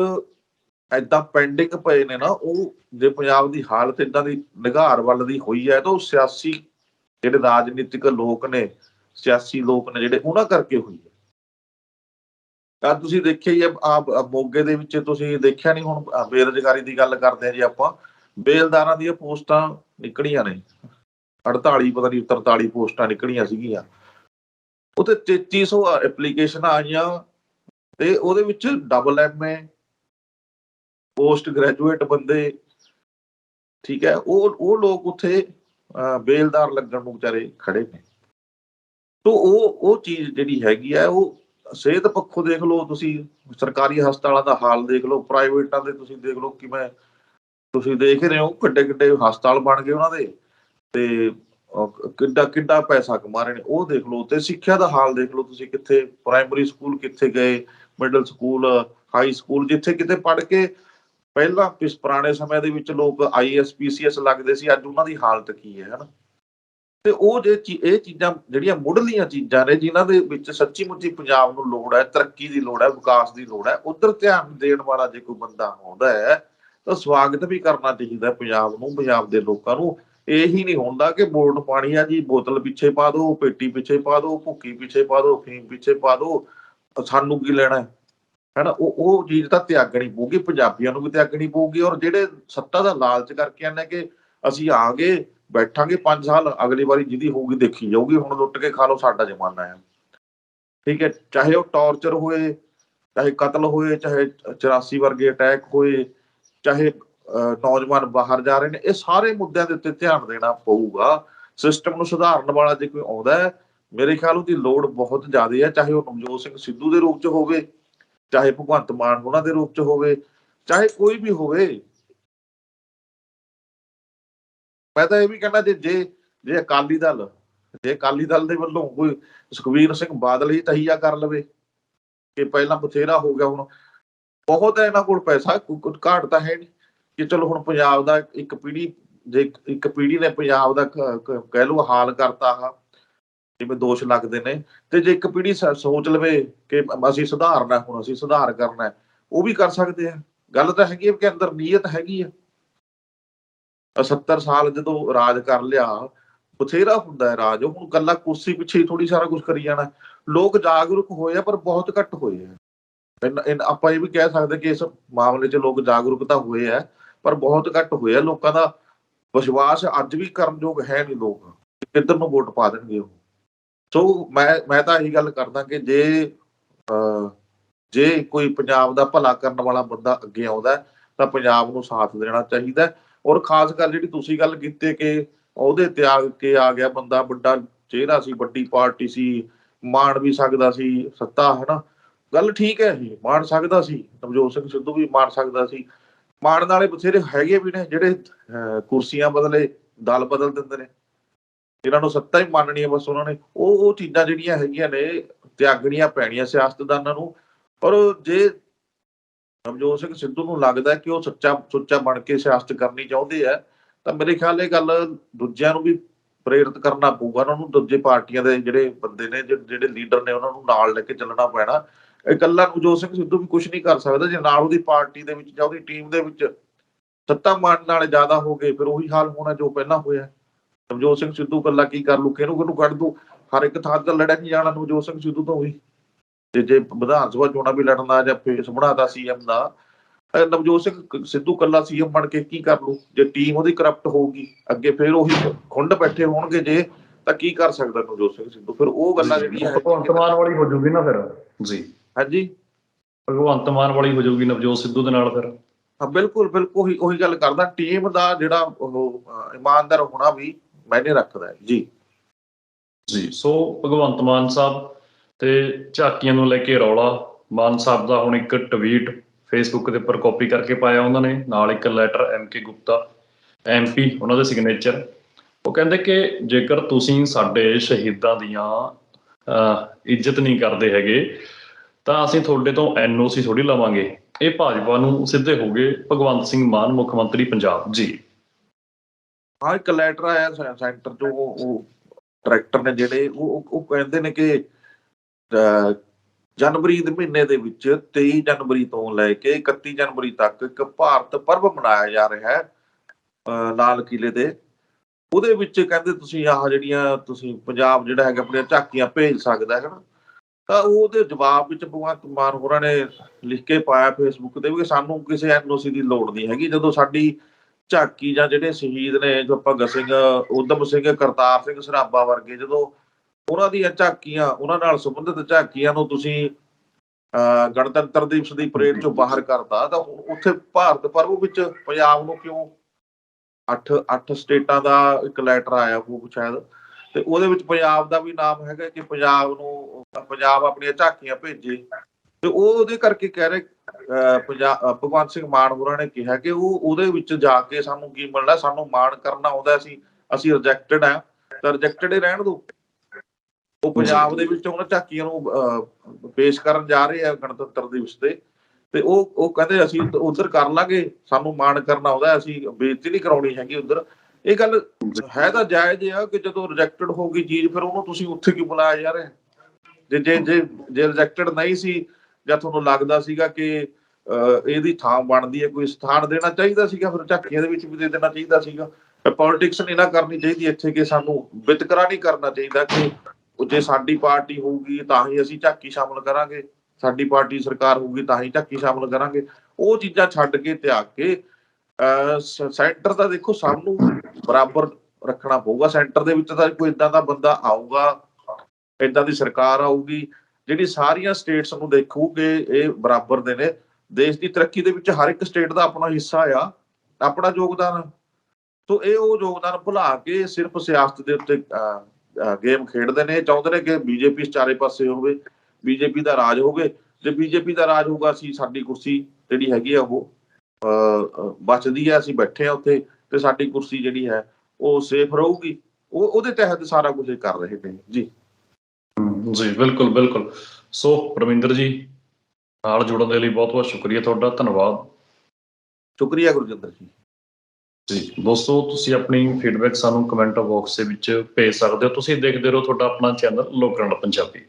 ਐਦਾਂ ਪੈਂਡਿੰਗ ਪਏ ਨੇ ਨਾ, ਉਹ ਜੇ ਪੰਜਾਬ ਦੀ ਹਾਲਤ ਇਦਾਂ ਦੀ ਨਿਗਾਰ ਵੱਲ ਦੀ ਹੋਈ ਹੈ, ਤਾਂ ਉਹ ਸਿਆਸੀ ਜਿਹੜੇ ਰਾਜਨੀਤਿਕ ਲੋਕ ਨੇ, ਸਿਆਸੀ ਲੋਕ ਨੇ ਜਿਹੜੇ ਉਹਨਾਂ ਕਰਕੇ ਹੋਈ ਹੈ। ਤਾਂ ਤੁਸੀਂ ਦੇਖਿਆ ਹੀ ਆਪ ਮੋਗੇ ਦੇ ਵਿੱਚ ਤੁਸੀਂ ਦੇਖਿਆ ਨਹੀਂ, ਹੁਣ ਆਹ ਬੇਰੁਜ਼ਗਾਰੀ ਦੀ ਗੱਲ ਕਰਦੇ ਆ ਜੀ ਆਪਾਂ, ਬੇਲਦਾਰਾਂ ਦੀਆਂ ਪੋਸਟਾਂ ਨਿਕਲੀਆਂ ਨੇ 48 ਪਤਾ ਨਹੀਂ 43 ਪੋਸਟਾਂ ਨਿਕਲੀਆਂ ਸੀਗੀਆਂ। ਉਤੇ 3300 ਐਪਲੀਕੇਸ਼ਨ ਆਈਆਂ ਤੇ ਉਹਦੇ ਵਿੱਚ ਡਬਲ ਐਮਏ ਪੋਸਟ ਗ੍ਰੈਜੂਏਟ ਬੰਦੇ, ਠੀਕ ਹੈ, ਉਹ ਉਹ ਲੋਕ ਉੱਥੇ ਬੇਲਦਾਰ ਲੱਗਣ ਨੂੰ ਵਿਚਾਰੇ ਖੜੇ ਨੇ। ਤੋਂ ਉਹ ਉਹ ਚੀਜ਼ ਜਿਹੜੀ ਹੈਗੀ ਹੈ ਉਹ ਸਿਹਤ ਪੱਖੋਂ ਦੇਖ ਲਓ ਤੁਸੀਂ, ਸਰਕਾਰੀ ਹਸਪਤਾਲਾਂ ਦਾ ਹਾਲ ਦੇਖ ਲਓ ਪ੍ਰਾਈਵੇਟਾਂ ਦੇ ਤੁਸੀਂ ਦੇਖ ਲਓ ਕਿਵੇਂ ਤੁਸੀਂ ਦੇਖ ਰਹੇ ਹੋ ਕਿੱਡੇ ਕਿੱਡੇ ਹਸਪਤਾਲ ਬਣ ਗਏ ਉਹਨਾਂ ਦੇ। ਤੇ ਕਿੱਡਾ ਕਿੱਡਾ ਪੈਸਾ ਕਮਾ ਰਹੇ ਨੇ, ਉਹ ਦੇਖ ਲਓ ਤੇ ਸਿੱਖਿਆ ਦਾ ਹਾਲ ਦੇਖ ਲਓ ਤੁਸੀਂ ਕਿੱਥੇ ਪ੍ਰਾਇਮਰੀ ਸਕੂਲ ਕਿੱਥੇ ਗਏ ਮਿਡਲ ਸਕੂਲ ਹਾਈ ਸਕੂਲ ਜਿੱਥੇ ਕਿਤੇ ਪੜ੍ਹ ਕੇ ਪਹਿਲਾਂ ਇਸ ਪੁਰਾਣੇ ਸਮੇਂ ਦੇ ਵਿੱਚ ਲੋਕ ਆਈਐਸ ਪੀਸੀਐਸ ਲੱਗਦੇ ਸੀ, ਅੱਜ ਉਹਨਾਂ ਦੀ ਹਾਲਤ ਕੀ ਹੈ, ਹਨਾ? ਤੇ ਉਹ ਜੇ ਚੀ- ਇਹ ਚੀਜ਼ਾਂ ਜਿਹੜੀਆਂ ਮੁੱਢਲੀਆਂ ਚੀਜ਼ਾਂ ਨੇ, ਜਿਨ੍ਹਾਂ ਦੇ ਵਿੱਚ ਸੱਚੀ ਮੁੱਚੀ ਪੰਜਾਬ ਨੂੰ ਲੋੜ ਹੈ, ਤਰੱਕੀ ਦੀ ਲੋੜ ਹੈ, ਵਿਕਾਸ ਦੀ ਲੋੜ ਹੈ, ਉਧਰ ਧਿਆਨ ਦੇਣ ਵਾਲਾ ਜੇ ਕੋਈ ਬੰਦਾ ਆਉਂਦਾ ਹੈ, ਤਾਂ ਸਵਾਗਤ ਵੀ ਕਰਨਾ ਚਾਹੀਦਾ ਪੰਜਾਬ ਨੂੰ, ਪੰਜਾਬ ਦੇ ਲੋਕਾਂ ਨੂੰ। ਇਹੀ ਨਹੀਂ ਹੁੰਦਾ ਕਿ ਵੋਟ ਪਾਣੀ ਆ ਜੀ, ਬੋਤਲ ਪਿੱਛੇ ਪਾ ਦਿਓ, ਪੇਟੀ ਪਿੱਛੇ ਪਾ ਦਿਓ, ਭੁੱਕੀ ਪਿੱਛੇ ਪਾ ਦਿਓ, ਫੀਮ ਪਿੱਛੇ ਪਾ ਦਿਓ ਸਾਨੂੰ ਕੀ ਲੈਣਾ ਹੈਨਾ, ਉਹ ਉਹ ਚੀਜ਼ ਤਾਂ ਤਿਆਗਣੀ ਪਊਗੀ, ਪੰਜਾਬੀਆਂ ਨੂੰ ਵੀ ਤਿਆਗਣੀ ਪਊਗੀ ਔਰ ਜਿਹੜੇ ਸੱਤਾ ਦਾ ਲਾਲਚ ਕਰਕੇ ਆਨੇ ਕਿ ਅਸੀਂ ਆ ਗਏ ਬੈਠਾਂਗੇ 5 ਸਾਲ, ਅਗਲੀ ਵਾਰੀ ਜਿਹਦੀ ਹੋਊਗੀ ਦੇਖੀ ਜਾਊਗੀ, ਹੁਣ ਲੁੱਟ ਕੇ ਖਾ ਲਓ, ਸਾਡਾ ਜ਼ਮਾਨਾ ਹੈ। ਠੀਕ ਹੈ, ਚਾਹੇ ਉਹ ਟੌਰਚਰ ਹੋਏ, ਚਾਹੇ ਕਤਲ ਹੋਏ, ਚਾਹੇ 84 ਵਰਗੇ ਅਟੈਕ ਹੋਏ, ਚਾਹੇ ਨੌਜਵਾਨ ਬਾਹਰ ਜਾ ਰਹੇ ਨੇ, ਇਹ ਸਾਰੇ ਮੁੱਦਿਆਂ ਦੇ ਉੱਤੇ ਧਿਆਨ ਦੇਣਾ ਪਊਗਾ। ਸਿਸਟਮ ਨੂੰ ਸੁਧਾਰਨ ਵਾਲਾ ਜੇ ਕੋਈ ਆਉਂਦਾ ਹੈ, ਮੇਰੇ ਖਿਆਲ ਉਹਦੀ ਲੋੜ ਬਹੁਤ ਜ਼ਿਆਦਾ ਹੈ, ਚਾਹੇ ਉਹ ਨਵਜੋਤ ਸਿੰਘ ਸਿੱਧੂ ਦੇ ਰੂਪ 'ਚ ਹੋਵੇ, ਚਾਹੇ ਭਗਵੰਤ ਮਾਨ ਉਹਨਾਂ ਦੇ ਰੂਪ 'ਚ ਹੋਵੇ, ਚਾਹੇ ਕੋਈ ਵੀ ਹੋਵੇ। ਮੈਂ ਤਾਂ ਇਹ ਵੀ ਕਹਿੰਦਾ ਜੇ ਜੇ ਜੇ ਅਕਾਲੀ ਦਲ, ਜੇ ਅਕਾਲੀ ਦਲ ਦੇ ਵੱਲੋਂ ਕੋਈ ਸੁਖਵੀਰ ਸਿੰਘ ਬਾਦਲ ਹੀ ਤਹੀਆ ਕਰ ਲਵੇ, ਕਿ ਪਹਿਲਾਂ ਬਥੇਰਾ ਹੋ ਗਿਆ ਹੁਣ, ਬਹੁਤ ਹੈ ਇਹਨਾਂ ਕੋਲ ਪੈਸਾ ਘਾਟ ਤਾਂ ਹੈ ਨਹੀਂ। ਕਿ ਚਲੋ ਹੁਣ ਪੰਜਾਬ ਦਾ ਇੱਕ ਪੀੜੀ ਜੇ ਇੱਕ- ਪੀੜੀ ਨੇ ਪੰਜਾਬ ਦਾ ਕਹਿ ਲਓ ਹਾਲ ਕਰਤਾ ਆ ਜਿਵੇਂ ਦੋਸ਼ ਲੱਗਦੇ ਨੇ, ਤੇ ਜੇ ਇੱਕ ਪੀੜ੍ਹੀ ਸੋਚ ਲਵੇ ਕਿ ਅਸੀਂ ਸੁਧਾਰਨਾ ਹੁਣ, ਅਸੀਂ ਸੁਧਾਰ ਕਰਨਾ, ਉਹ ਵੀ ਕਰ ਸਕਦੇ ਆ। ਗੱਲ ਤਾਂ ਹੈਗੀ ਕਿ ਅੰਦਰ ਨੀਅਤ ਹੈਗੀ ਆ। ਆਹ 70 ਸਾਲ ਜਦੋਂ ਰਾਜ ਕਰ ਲਿਆ, ਬਥੇਰਾ ਹੁੰਦਾ ਹੈ ਰਾਜ ਹੁਣ ਕੱਲਾ ਕੁਰਸੀ ਪਿੱਛੇ ਹੀ ਥੋੜੀ ਸਾਰਾ ਕੁਝ ਕਰੀ ਜਾਣਾ। ਲੋਕ ਜਾਗਰੂਕ ਹੋਏ ਆ, ਪਰ ਬਹੁਤ ਘੱਟ ਹੋਏ ਆ। ਇਨ- ਆਪਾਂ ਇਹ ਵੀ ਕਹਿ ਸਕਦੇ ਕਿ ਇਸ ਮਾਮਲੇ 'ਚ ਲੋਕ ਜਾਗਰੂਕਤਾ ਹੋਏ ਆ ਪਰ ਬਹੁਤ ਘੱਟ ਹੋਇਆ। ਲੋਕਾਂ ਦਾ ਵਿਸ਼ਵਾਸ ਅੱਜ ਵੀ ਕਰਨਯੋਗ ਹੈ ਨਹੀਂ ਲੋਕ। ਕਿੱਧਰ ਨੂੰ ਵੋਟ ਪਾ ਦੇਣਗੇ ਉਹ? ਸੋ ਮੈਂ ਮੈਂ ਤਾਂ ਇਹੀ ਗੱਲ ਕਰਦਾ ਕਿ ਜੇ ਅਹ, ਜੇ ਕੋਈ ਪੰਜਾਬ ਦਾ ਭਲਾ ਕਰਨ ਵਾਲਾ ਬੰਦਾ ਅੱਗੇ ਆਉਂਦਾ ਤਾਂ ਪੰਜਾਬ ਨੂੰ ਸਾਥ ਦੇਣਾ ਚਾਹੀਦਾ ਔਰ ਖਾਸ ਕਰ ਜਿਹੜੀ ਤੁਸੀਂ ਗੱਲ ਕੀਤੀ ਕਿ ਉਹਦੇ ਤਿਆਗ ਕੇ ਆ ਗਿਆ ਬੰਦਾ ਵੱਡਾ ਚਿਹਰਾ ਸੀ ਵੱਡੀ ਪਾਰਟੀ ਸੀ ਮਾਣ ਵੀ ਸਕਦਾ ਸੀ ਸੱਤਾ ਹਨਾ? ਗੱਲ ਠੀਕ ਹੈ ਇਹ ਮਾਣ ਸਕਦਾ ਸੀ। ਨਵਜੋਤ ਸਿੰਘ ਸਿੱਧੂ ਵੀ ਮਾਣ ਸਕਦਾ ਸੀ। ਮਾਣ ਵਾਲੇ ਬਥੇਰੇ ਹੈਗੇ ਵੀ ਨੇ ਜਿਹੜੇ ਕੁਰਸੀਆਂ ਬਦਲੇ, ਦਲ ਬਦਲ ਦਿੰਦੇ ਨੇ। ਇਹਨਾਂ ਨੂੰ ਸੱਤਾ ਹੀ ਮੰਨਣੀ ਹੈ, ਬਸ ਉਹਨਾਂ ਨੇ, ਉਹ ਉਹ ਚੀਜ਼ਾਂ ਜਿਹੜੀਆਂ ਹੈਗੀਆਂ ਨੇ, ਤਿਆਗਣੀਆਂ ਪੈਣੀਆਂ ਸਿਆਸਤਦਾਨਾਂ ਨੂੰ। ਪਰ ਜੇ ਨਵਜੋਤ ਸਿੰਘ ਸਿੱਧੂ ਨੂੰ ਲੱਗਦਾ ਕਿ ਉਹ ਸੱਚਾ, ਸੁੱਚਾ ਬਣ ਕੇ ਸਿਆਸਤ ਕਰਨੀ ਚਾਹੁੰਦੇ ਆ, ਤਾਂ ਮੇਰੇ ਖਿਆਲ ਇਹ ਗੱਲ ਦੂਜਿਆਂ ਨੂੰ ਵੀ ਪ੍ਰੇਰਿਤ ਕਰਨਾ ਪਊਗਾ। ਉਹਨਾਂ ਨੂੰ ਦੂਜੇ ਪਾਰਟੀਆਂ ਦੇ ਜਿਹੜੇ ਬੰਦੇ ਨੇ, ਜਿਹੜੇ ਲੀਡਰ ਨੇ, ਉਹਨਾਂ ਨੂੰ ਨਾਲ ਲੈ ਕੇ ਚੱਲਣਾ ਪੈਣਾ। ਇਕੱਲਾ ਨਵਜੋਤ ਸਿੰਘ ਸਿੱਧੂ ਵੀ ਕੁਝ ਨਹੀਂ ਕਰ ਸਕਦਾ ਜੇ ਨਾਲ ਉਹਦੀ ਪਾਰਟੀ ਦੇ ਵਿੱਚ ਜਾਂ ਉਹਦੀ ਟੀਮ ਦੇ ਵਿੱਚ ਸੱਤਾ ਮਾਰਨ ਨਾਲੇ ਜ਼ਿਆਦਾ ਹੋ ਗਏ ਫਿਰ ਉਹੀ ਹਾਲ ਹੋਣਾ ਜੋ ਪਹਿਲਾਂ ਹੋਇਆ। ਨਵਜੋਤ ਸਿੰਘ ਸਿੱਧੂ ਇਕੱਲਾ ਕੀ ਕਰ ਲੂ ਕਿਹਨੂੰ ਕਿਹਨੂੰ ਕੱਢ ਦੂ ਹਰ ਇੱਕ ਥਾਂ ਤੇ ਲੜਿਆ ਨਹੀਂ ਜਾਣਾ ਨਵਜੋਤ ਸਿੰਘ ਸਿੱਧੂ ਤੋਂ ਵੀ। ਤੇ ਜੇ ਵਿਧਾਨ ਸਭਾ ਚੋਣਾਂ ਵੀ ਲੜਨਾ ਜਾਂ ਫੇਸ ਬਣਾਤਾ ਸੀਐਮ ਦਾ ਨਵਜੋਤ ਸਿੰਘ ਸਿੱਧੂ ਕੱਲਾ ਸੀਐਮ ਬਣ ਕੇ ਕੀ ਕਰ ਲੂ ਜੇ ਟੀਮ ਉਹਦੀ ਕਰਪਟ ਹੋਊਗੀ ਅੱਗੇ ਫਿਰ ਉਹੀ ਖੁੰਡ ਬੈਠੇ ਹੋਣਗੇ ਜੇ ਤਾਂ ਕੀ ਕਰ ਸਕਦਾ ਨਵਜੋਤ ਸਿੰਘ ਸਿੱਧੂ? ਫਿਰ ਉਹ ਗੱਲਾਂ ਜਿਹੜੀਆਂ ਭਗਵੰਤ ਮਾਨ ਵਾਲੀ ਹੋ ਜਾਊਗੀ ਨਾ ਫਿਰ। ਜੀ। ਹਾਂਜੀ। ਭਗਵੰਤ ਮਾਨ ਵਾਲੀ ਹੋ ਜਾਊਗੀ ਨਵਜੋਤ ਸਿੱਧੂ ਦੇ ਨਾਲ ਫਿਰ। ਹਾਂ ਬਿਲਕੁਲ ਬਿਲਕੁਲ ਉਹੀ ਉਹੀ ਗੱਲ ਕਰਦਾ। ਟੀਮ ਦਾ ਜਿਹੜਾ ਉਹ ਇਮਾਨਦਾਰ ਹੋਣਾ ਵੀ ਮਾਇਨੇ ਰੱਖਦਾ ਹੈ। ਜੀ। ਜੀ ਸੋ ਭਗਵੰਤ ਮਾਨ ਸਾਹਿਬ ਤੇ ਝਾਕੀਆਂ ਨੂੰ ਲੈ ਕੇ ਰੌਲਾ। ਮਾਨ ਸਾਹਿਬ ਦਾ ਹੁਣ ਇੱਕ ਟਵੀਟ ਫੇਸਬੁੱਕ ਦੇ ਉੱਪਰ ਕਾਪੀ ਕਰਕੇ ਪਾਇਆ ਉਹਨਾਂ ਨੇ। ਨਾਲ ਇੱਕ letter M K Gupta MP ਉਹਨਾਂ ਦੇ ਸਿਗਨੇਚਰ ਉਹ ਕਹਿੰਦੇ ਕਿ ਜੇਕਰ ਤੁਸੀਂ ਸਾਡੇ ਸ਼ਹੀਦਾਂ ਦੀਆਂ ਇੱਜ਼ਤ ਨਹੀਂ ਕਰਦੇ ਹੈਗੇ ਤਾਂ ਅਸੀਂ ਤੁਹਾਡੇ ਤੋਂ ਐਨਓਸੀ ਥੋੜੀ ਲਵਾਂਗੇ। ਇਹ ਭਾਜਪਾ ਨੂੰ ਸਿੱਧੇ ਹੋ ਗਏ ਭਗਵੰਤ ਸਿੰਘ ਮਾਨ ਮੁੱਖ ਮੰਤਰੀ ਪੰਜਾਬ। ਜੀ। ਹਾਂ ਇੱਕ ਲੈਟਰ ਆਇਆ ਸੈਂਟਰ ਤੋਂ ਉਹ ਉਹ ਡਾਇਰੈਕਟਰ ਨੇ ਜਿਹੜੇ ਉਹ ਉਹ- ਕਹਿੰਦੇ ਨੇ ਕਿ ਅਹ, ਜਨਵਰੀ ਦੇ ਮਹੀਨੇ ਦੇ ਵਿੱਚ 23 ਜਨਵਰੀ ਤੋਂ ਲੈ ਕੇ 31 ਜਨਵਰੀ ਤੱਕ ਇੱਕ ਭਾਰਤ ਪਰਬ ਮਨਾਇਆ ਜਾ ਰਿਹਾ ਹੈ ਅਹ, ਲਾਲ ਕਿਲੇ ਦੇ ਉਹਦੇ ਵਿੱਚ ਕਹਿੰਦੇ ਤੁਸੀਂ ਆਹ ਜਿਹੜੀਆਂ ਤੁਸੀਂ ਪੰਜਾਬ ਜਿਹੜਾ ਹੈਗਾ ਆਪਣੀਆਂ ਝਾਕੀਆਂ ਭੇਜ ਸਕਦਾ ਹੈ ਨਾ। ਤਾਂ ਉਹਦੇ ਜਵਾਬ ਵਿੱਚ ਭਗਵੰਤ ਮਾਨ ਹੋਰਾਂ ਨੇ ਲਿਖ ਕੇ ਪਾਇਆ ਫੇਸਬੁੱਕ ਤੇ ਵੀ ਸਾਨੂੰ ਕਿਸੇ ਐਨਓਸੀ ਦੀ ਲੋੜ ਨਹੀਂ ਹੈਗੀ। ਜਦੋਂ ਸਾਡੀ ਝਾਕੀ ਜਾਂ ਜਿਹੜੇ ਸ਼ਹੀਦ ਨੇ, ਜੋ ਭਗਤ ਸਿੰਘ ਉਦਮ ਸਿੰਘ, ਕਰਤਾਰ ਸਿੰਘ ਸਰਾਭਾ ਵਰਗੇ, ਜਦੋਂ ਉਹਨਾਂ ਦੀਆਂ ਝਾਕੀਆਂ, ਉਹਨਾਂ ਨਾਲ ਸੰਬੰਧਿਤ ਝਾਕੀਆਂ ਨੂੰ ਤੁਸੀਂ, ਅਹ, ਗਣਤੰਤਰ ਦਿਵਸ ਦੀ ਪਰੇਡ ਚੋਂ ਬਾਹਰ ਕਰਤਾ, ਤਾਂ ਉ- ਉੱਥੇ ਭਾਰਤ ਪਰਵ ਵਿੱਚ ਪੰਜਾਬ ਨੂੰ ਕਿਉਂ ਅੱਠ ਅੱਠ ਸਟੇਟਾਂ ਦਾ ਇੱਕ ਲੈਟਰ ਆਇਆ ਉਹ ਸ਼ਾਇਦ? ਤੇ ਉਹਦੇ ਵਿੱਚ ਪੰਜਾਬ ਦਾ ਵੀ ਨਾਮ ਹੈਗਾ ਕਿ ਪੰਜਾਬ ਨੂੰ ਪੰਜਾਬ ਆਪਣੀਆਂ ਝਾਕੀਆਂ ਭੇਜੇ। ਤੇ ਉਹ ਉਹਦੇ ਕਰਕੇ ਕਹਿ ਰਹੇ ਅਹ ਪੰਜਾਬ ਭਗਵੰਤ ਸਿੰਘ ਮਾਨ ਹੋਰਾਂ ਨੇ ਕਿਹਾ ਕਿ ਉਹ ਉਹਦੇ ਵਿੱਚ ਜਾ ਕੇ ਸਾਨੂੰ ਕੀ ਮਿਲਣਾ ਸਾਨੂੰ ਮਾਣ ਕਰਨਾ ਆਉਂਦਾ ਸੀ ਅਸੀਂ ਰਿਜੈਕਟਡ ਆ ਤਾਂ ਰਿਜੈਕਟਡ ਹੀ ਰਹਿਣ ਦੋ ਉਹ ਪੰਜਾਬ ਦੇ ਵਿੱਚ ਉਹਨਾਂ ਝਾਕੀਆਂ ਨੂੰ ਅਹ, ਪੇਸ਼ ਕਰਨ ਜਾ ਰਹੇ ਆ ਗਣਤੰਤਰ ਦਿਵਸ ਤੇ। ਤੇ ਉਹ ਉਹ ਕਹਿੰਦੇ ਅਸੀਂ ਉਧਰ ਕਰ ਲਾਂਗੇ ਸਾਨੂੰ ਮਾਣ ਕਰਨਾ ਆਉਂਦਾ ਅਸੀਂ ਬੇਇੱਜ਼ਤੀ ਨਹੀਂ ਕਰਾਉਣੀ ਹੈਗੀ ਉਧਰ। ਇਹ ਗੱਲ ਹੈ ਤਾਂ ਜਾਇਜ਼ ਆ ਕਿ ਜਦੋਂ ਰਿਜੈਕਟਡ ਹੋ ਗਈ ਚੀਜ਼ ਫਿਰ ਉਹਨੂੰ ਤੁਸੀਂ ਉੱਥੇ ਕਿਉਂ ਬੁਲਾਇਆ ਜਾ ਰਿਹਾ ਜੇ ਜੇ ਜੇ ਜੇ ਰਿਜੈਕਟਡ ਨਹੀਂ ਸੀ ਜਾਂ ਤੁਹਾਨੂੰ ਲੱਗਦਾ ਸੀਗਾ ਕਿ ਇਹਦੀ ਥਾਂ ਬਣਦੀ ਹੈ ਕੋਈ ਸਥਾਨ ਦੇਣਾ ਚਾਹੀਦਾ ਸੀਗਾ ਫਿਰ ਝਾਕੀਆਂ ਦੇ ਵਿੱਚ ਵੀ ਦੇ ਦੇਣਾ ਚਾਹੀਦਾ ਸੀਗਾ। ਪੋਲਿਟਿਕਸ ਨਹੀਂ ਨਾ ਕਰਨੀ ਚਾਹੀਦੀ ਇੱਥੇ ਕਿ ਸਾਨੂੰ ਵਿਤਕਰਾ ਨਹੀਂ ਕਰਨਾ ਚਾਹੀਦਾ ਕਿ ਜੇ ਸਾਡੀ ਪਾਰਟੀ ਹੋਊਗੀ ਤਾਂ ਹੀ ਅਸੀਂ ਝਾਕੀ ਸ਼ਾਮਲ ਕਰਾਂਗੇ। ਸਾਡੀ ਪਾਰਟੀ ਸਰਕਾਰ ਹੋਊਗੀ ਤਾਂ ਹੀ ਝਾਕੀ ਸ਼ਾਮਲ ਕਰਾਂਗੇ। ਉਹ ਚੀਜ਼ਾਂ ਛੱਡ ਕੇ ਤਿਆਗ ਕੇ ਸੈਂਟਰ ਦਾ ਦੇਖੋ ਸਭ ਨੂੰ ਬਰਾਬਰ ਰੱਖਣਾ ਪਊਗਾ। ਸੈਂਟਰ ਦੇ ਵਿੱਚ ਤਾਂ ਕੋਈ ਇਦਾਂ ਦਾ ਬੰਦਾ ਆਊਗਾ ਇਦਾਂ ਦੀ ਸਰਕਾਰ ਆਊਗੀ, ਜਿਹੜੀ ਸਾਰੀਆਂ ਸਟੇਟਸ ਨੂੰ ਦੇਖੂਗੇ, ਇਹ ਬਰਾਬਰ ਦੇ ਨੇ। ਦੇਸ਼ ਦੀ ਤਰੱਕੀ ਦੇ ਵਿੱਚ ਹਰ ਇੱਕ ਸਟੇਟ ਦਾ ਆਪਣਾ ਹਿੱਸਾ ਆ, ਆਪਣਾ ਯੋਗਦਾਨ। ਸੋ ਇਹ ਉਹ ਯੋਗਦਾਨ ਭੁਲਾ ਕੇ ਸਿਰਫ ਸਿਆਸਤ ਦੇ ਉੱਤੇ ਗੇਮ ਖੇਡਦੇ ਨੇ। ਚਾਹੁੰਦੇ ਨੇ ਕਿ ਬੀਜੇਪੀ ਚਾਰੇ ਪਾਸੇ ਹੋਵੇ ਬੀਜੇਪੀ ਦਾ ਰਾਜ ਹੋਵੇ। ਜੇ ਬੀਜੇਪੀ ਦਾ ਰਾਜ ਹੋਊਗਾ, ਅਸੀਂ ਸਾਡੀ ਕੁਰਸੀ ਜਿਹੜੀ ਹੈਗੀ ਆ ਉਹ ਬਚਦੀ ਹੈ ਅਸੀਂ ਬੈਠੇ ਆ ਉੱਥੇ ਤੇ ਸਾਡੀ ਕੁਰਸੀ ਜਿਹੜੀ ਹੈ ਉਹ ਸੇਫ ਰਹੂਗੀ। ਉਹ ਉਹਦੇ ਤਹਿਤ ਸਾਰਾ ਕੁਝ ਕਰ ਰਹੇ ਨੇ। ਜੀ। ਜੀ ਬਿਲਕੁਲ ਬਿਲਕੁਲ। ਸੋ ਪ੍ਰਵਿੰਦਰ ਜੀ ਨਾਲ ਜੁੜਨ ਦੇ ਲਈ ਬਹੁਤ ਬਹੁਤ ਸ਼ੁਕਰੀਆ ਤੁਹਾਡਾ। ਧੰਨਵਾਦ। ਸ਼ੁਕਰੀਆ ਗੁਰਜਿੰਦਰ ਜੀ। ਜੀ ਦੋਸਤੋ ਤੁਸੀਂ ਆਪਣੀ ਫੀਡਬੈਕ ਸਾਨੂੰ ਕਮੈਂਟ ਬਾਕਸ ਦੇ ਵਿੱਚ ਭੇਜ ਸਕਦੇ ਹੋ। ਤੁਸੀਂ ਦੇਖਦੇ ਰਹੋ ਤੁਹਾਡਾ ਆਪਣਾ ਚੈਨਲ ਲੋਕਰਣ ਪੰਜਾਬੀ।